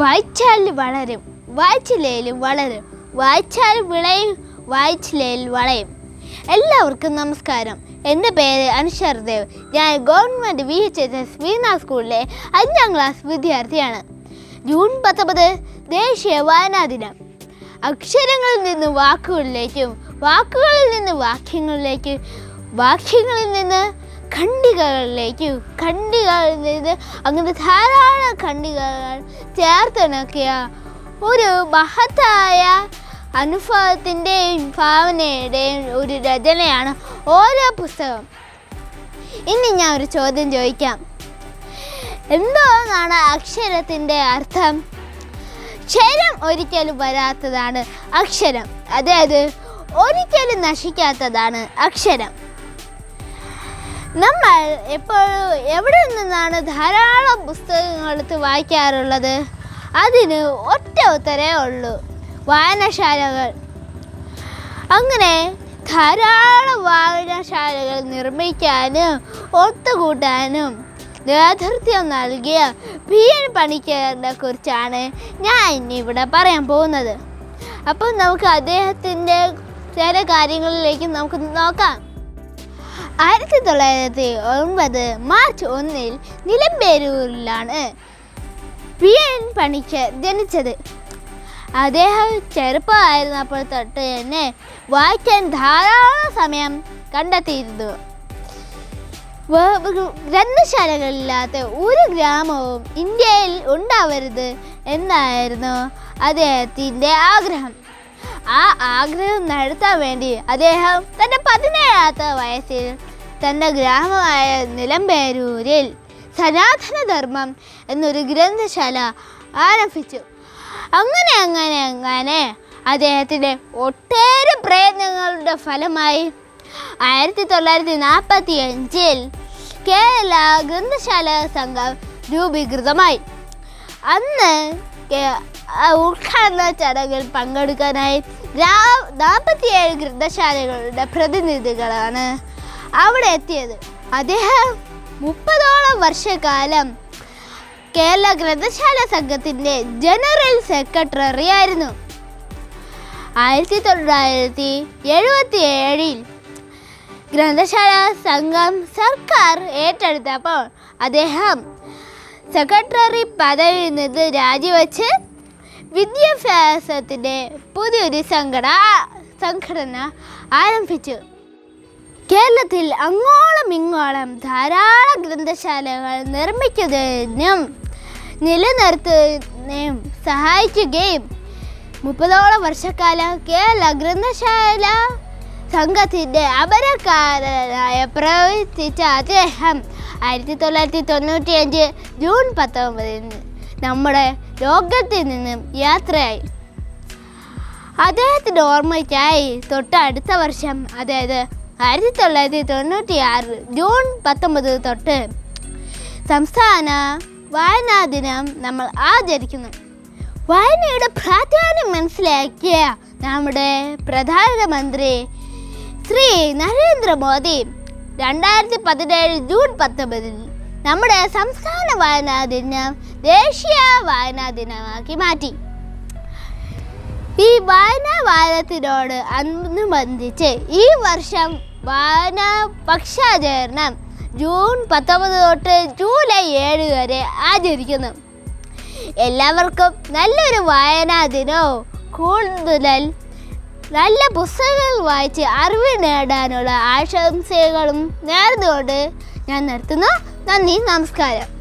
വായിച്ചാൽ വളരും വായിച്ചില്ലേലും വളരും വായിച്ചാൽ വിളയും വായിച്ചില്ലേൽ വളയും. എല്ലാവർക്കും നമസ്കാരം. എന്റെ പേര് അനുശർദേവ് ഞാൻ government V H H S Veena സ്കൂളിലെ അഞ്ചാം ക്ലാസ് വിദ്യാർത്ഥിയാണ്. ജൂൺ പത്തൊമ്പത് ദേശീയ വായനാ ദിനം. അക്ഷരങ്ങളിൽ നിന്ന് വാക്കുകളിലേക്കും വാക്കുകളിൽ നിന്ന് വാക്യങ്ങളിലേക്കും വാക്യങ്ങളിൽ നിന്ന് ഖണ്ഡികകളിലേക്കും ഖണ്ഡികകളിൽ നിന്ന് അങ്ങനെ ധാരാളം ഖണ്ഡികകൾ ചേർത്തിണക്കിയ ഒരു മഹത്തായ അനുഭവത്തിന്റെയും ഭാവനയുടെയും ഒരു രചനയാണ് ഓരോ പുസ്തകം. ഇനി ഞാൻ ഒരു ചോദ്യം ചോദിക്കാം. എന്തോന്നാണ് അക്ഷരത്തിന്റെ അർത്ഥം? ക്ഷരം ഒരിക്കലും വരാത്തതാണ് അക്ഷരം. അതായത് ഒരിക്കലും നശിക്കാത്തതാണ് അക്ഷരം. നമ്മൾ എപ്പോഴും എവിടെ നിന്നാണ് ധാരാളം പുസ്തകങ്ങൾ എടുത്ത് വായിക്കാറുള്ളത്? അതിന് ഒറ്റ ഉത്തരേ ഉള്ളൂ വായനശാലകൾ. അങ്ങനെ ധാരാളം വായനശാലകൾ നിർമ്മിക്കാനും ഒത്തുകൂട്ടാനും നേതൃത്വം നൽകിയ പി എൻ പണിക്കറിനെ കുറിച്ചാണ് ഞാൻ ഇവിടെ പറയാൻ പോകുന്നത്. അപ്പം നമുക്ക് അദ്ദേഹത്തിന്റെ ചില കാര്യങ്ങളിലേക്ക് നമുക്ക് നോക്കാം. ആയിരത്തി തൊള്ളായിരത്തി ഒൻപത് മാർച്ച് ഒന്നിൽ നിലമ്പേരൂരിലാണ് പി എൻ പണിക്കർ ജനിച്ചത്. അദ്ദേഹം ചെറുപ്പമായിരുന്നപ്പോൾ തൊട്ട് തന്നെ വായിക്കാൻ ധാരാളം സമയം കണ്ടെത്തിയിരുന്നു. ഗ്രന്ഥശാലകളില്ലാത്ത ഒരു ഗ്രാമവും ഇന്ത്യയിൽ ഉണ്ടാവരുത് എന്നായിരുന്നു അദ്ദേഹത്തിന്റെ ആഗ്രഹം. ആ ആഗ്രഹം നടത്താൻ വേണ്ടി അദ്ദേഹം തന്റെ പതിനേഴാമത്തെ വയസ്സിൽ തന്റെ ഗ്രാമമായ നിലമ്പേരൂരിൽ സനാതനധർമ്മം എന്നൊരു ഗ്രന്ഥശാല ആരംഭിച്ചു. അങ്ങനെ അങ്ങനെ അങ്ങനെ അദ്ദേഹത്തിന്റെ ഒട്ടേറെ പ്രയത്നങ്ങളുടെ ഫലമായി ആയിരത്തി തൊള്ളായിരത്തി നാൽപ്പത്തി അഞ്ചിൽ കേരള ഗ്രന്ഥശാല സംഘം രൂപീകൃതമായി. അന്ന് ഉദ്ഘാടന ചടങ്ങിൽ പങ്കെടുക്കാനായി നാൽപ്പത്തിയേഴ് ഗ്രന്ഥശാലകളുടെ പ്രതിനിധികളാണ് അവിടെ എത്തിയത്. അദ്ദേഹം മുപ്പതോളം വർഷക്കാലം കേരള ഗ്രന്ഥശാല സംഘത്തിന്റെ ജനറൽ സെക്രട്ടറി ആയിരുന്നു. ആയിരത്തി തൊള്ളായിരത്തി എഴുപത്തി ഏഴിൽ ഗ്രന്ഥശാല സംഘം സർക്കാർ ഏറ്റെടുത്തപ്പോൾ അദ്ദേഹം സെക്രട്ടറി പദവിയിൽ നിന്ന് രാജിവെച്ച് വിദ്യാഭ്യാസത്തിന്റെ പുതിയൊരു സംഘടന സംഘടന ആരംഭിച്ചു. കേരളത്തിൽ അങ്ങോളം ഇങ്ങോളം ധാരാളം ഗ്രന്ഥശാലകൾ നിർമ്മിക്കുന്നതിനും നിലനിർത്തുന്നതിനും സഹായിക്കുകയും മുപ്പതോളം വർഷക്കാലം കേരള ഗ്രന്ഥശാല സംഘത്തിന്റെ അപരക്കാരനായ പ്രവർത്തിച്ച അദ്ദേഹം ആയിരത്തി തൊള്ളായിരത്തി തൊണ്ണൂറ്റി അഞ്ച് ജൂൺ പത്തൊമ്പതിന് നമ്മുടെ ലോകത്തിൽ നിന്നും യാത്രയായി. അദ്ദേഹത്തിന്റെ ഓർമ്മയ്ക്കായി തൊട്ട് അടുത്ത വർഷം അതായത് ആയിരത്തി തൊള്ളായിരത്തി തൊണ്ണൂറ്റി ആറ് ജൂൺ പത്തൊമ്പത് തൊട്ട് സംസ്ഥാന വായനാ ദിനം നമ്മൾ ആചരിക്കുന്നു. വായനയുടെ പ്രാധാന്യം മനസ്സിലാക്കിയ നമ്മുടെ പ്രധാനമന്ത്രി ശ്രീ നരേന്ദ്രമോദി രണ്ടായിരത്തി പതിനേഴ് ജൂൺ പത്തൊമ്പതിൽ നമ്മുടെ സംസ്ഥാന വായനാ ദിനം ദേശീയ വായനാ ദിനമാക്കി മാറ്റി. ഈ വായനാ വാരത്തിനോട് അനുബന്ധിച്ച് ഈ വർഷം വായനാ പക്ഷാചരണം ജൂൺ പത്തൊമ്പത് തൊട്ട് ജൂലൈ ഏഴ് വരെ ആചരിക്കുന്നു. എല്ലാവർക്കും നല്ലൊരു വായനാ ദിനവും. കൂടുതൽ നല്ല പുസ്തകങ്ങൾ വായിച്ച് അറിവ് നേടാനുള്ള ആശംസകളും നേർന്നുകൊണ്ട് ഞാൻ നിർത്തുന്നു. നന്ദി നമസ്കാരം.